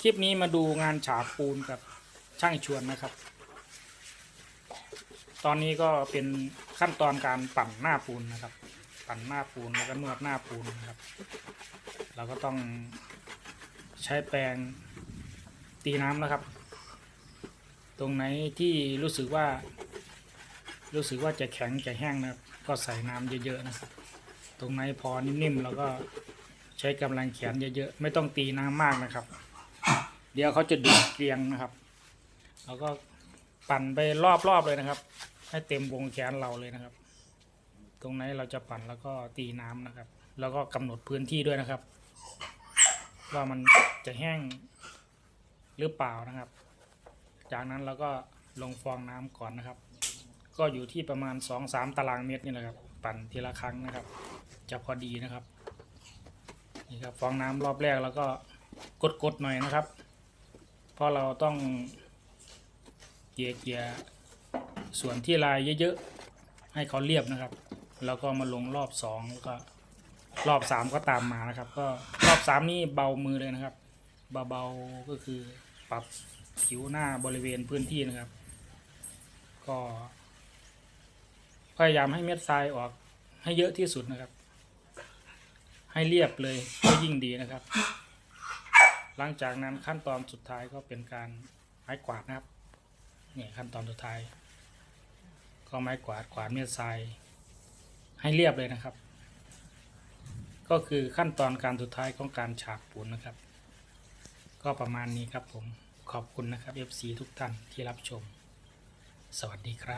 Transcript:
คลิปนี้มาดูงานฉาบปูนกับช่างชวนนะครับ ตอนนี้ก็เป็นขั้นตอนการปั่นหน้าปูนนะครับ ปั่นหน้าปูนแล้วก็นวดหน้าปูนนะครับ เราก็ต้องใช้แปรงตีน้ำนะครับ ตรงไหนที่รู้สึกว่า รู้สึกว่าจะแข็งจะแห้งนะครับ ก็ใส่น้ำเยอะๆนะครับ ตรงไหนพอนิ่มๆแล้วก็ใช้กำลังแขนเยอะๆ ไม่ต้องตีน้ำมากนะครับ ดี๋ยวเขาจะดูดเกลียงนะครับแล้วก็ปั่นไปรอบๆเลยนะครับ ให้เต็มวงแขนเราเลยนะครับ ตรงไหนเราจะปั่นแล้วก็ตีน้ำนะครับ แล้วก็กำหนดพื้นที่ด้วยนะครับ ว่ามันจะแห้งหรือเปล่านะครับ จากนั้นเราก็ลงฟองน้ำก่อนนะครับ ก็อยู่ที่ประมาณ2-3ตารางเมตรนี่แหละครับ ปั่นทีละครั้งนะครับ จะพอดีนะครับนี่ครับฟองน้ำรอบแรกแล้วก็กดๆหน่อยนะครับ ราะเราต้องเกลี่ยเกลี่ยส่วนที่ลายเยอะๆ ให้เขาเรียบนะครับ แล้วก็มาลงรอบสองแล้วก็รอบสามก็ตามมานะครับ ก็รอบสามนี่เบามือเลยนะครับ เบาๆก็คือปรับผิวหน้าบริเวณพื้นที่นะครับ ก็พยายามให้เม็ดทรายออกให้เยอะที่สุดนะครับ ให้เรียบเลยก็ยิ่งดีนะครับ หลังจากนั้นขั้นตอนสุดท้ายก็เป็นการไม้กวาดนะครับเนี่ยขั้นตอนสุดท้าย ก็ไม้กวาดกวาดเม็ดทรายให้เรียบเลยนะครับ ก็คือขั้นตอนการสุดท้ายของการฉาบปูนนะครับ ก็ประมาณนี้ครับผมขอบคุณนะครับ FC ทุกท่านที่รับชม สวัสดีครับ